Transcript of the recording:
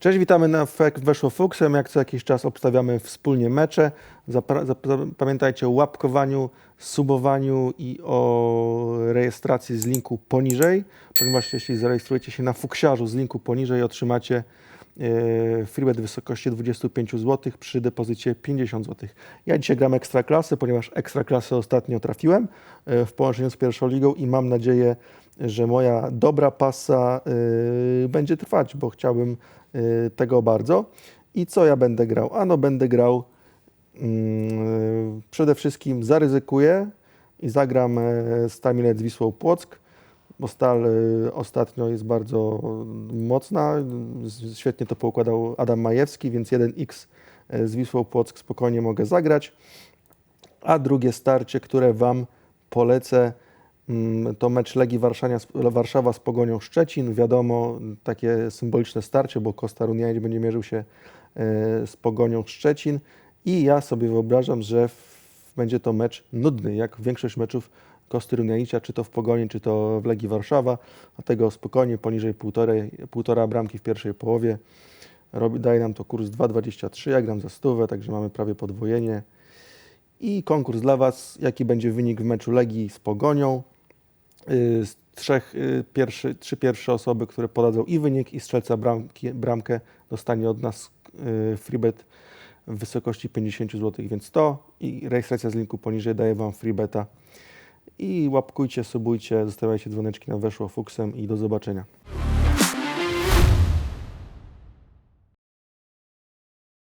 Cześć, witamy na FEK Weszło Fuksem. Jak co jakiś czas obstawiamy wspólnie mecze. Pamiętajcie o łapkowaniu, subowaniu i o rejestracji z linku poniżej, ponieważ jeśli zarejestrujecie się na Fuksiarzu z linku poniżej, otrzymacie e, freebet w wysokości 25 zł przy depozycie 50 zł. Ja dzisiaj gram Ekstraklasy, ponieważ Ekstraklasy ostatnio trafiłem e, w połączeniu z pierwszą ligą i mam nadzieję, że moja dobra pasa y, będzie trwać, bo chciałbym tego bardzo. I co ja będę grał? Ano będę grał mm, przede wszystkim zaryzykuję i zagram e, Stamilet z Wisłą Płock, bo Stal y, ostatnio jest bardzo mocna. Świetnie to poukładał Adam Majewski, więc 1x e, z Wisłą Płock spokojnie mogę zagrać. A drugie starcie, które Wam polecę, mm, to mecz Legii Warszawa, z Pogonią Szczecin. Wiadomo, takie symboliczne starcie, bo Kosta Runianić będzie mierzył się e, z Pogonią Szczecin i ja sobie wyobrażam, że będzie to mecz nudny, jak większość meczów Kosty Runianicia, czy to w Pogoni, czy to w Legii Warszawa, dlatego spokojnie poniżej półtorej, półtora bramki w pierwszej połowie. Robi, daje nam to kurs 2,23, ja gram za stówę, także mamy prawie podwojenie. I konkurs dla Was, jaki będzie wynik w meczu Legii z Pogonią. Y, Z trzech, y, pierwszy, trzy pierwsze osoby, które podadzą i wynik, i strzelca bramki, bramkę, dostanie od nas y, freebet w wysokości 50 zł, więc to i rejestracja z linku poniżej daje Wam freebeta. I łapkujcie, subujcie, zostawiajcie dzwoneczki na Weszło Fuksem i do zobaczenia.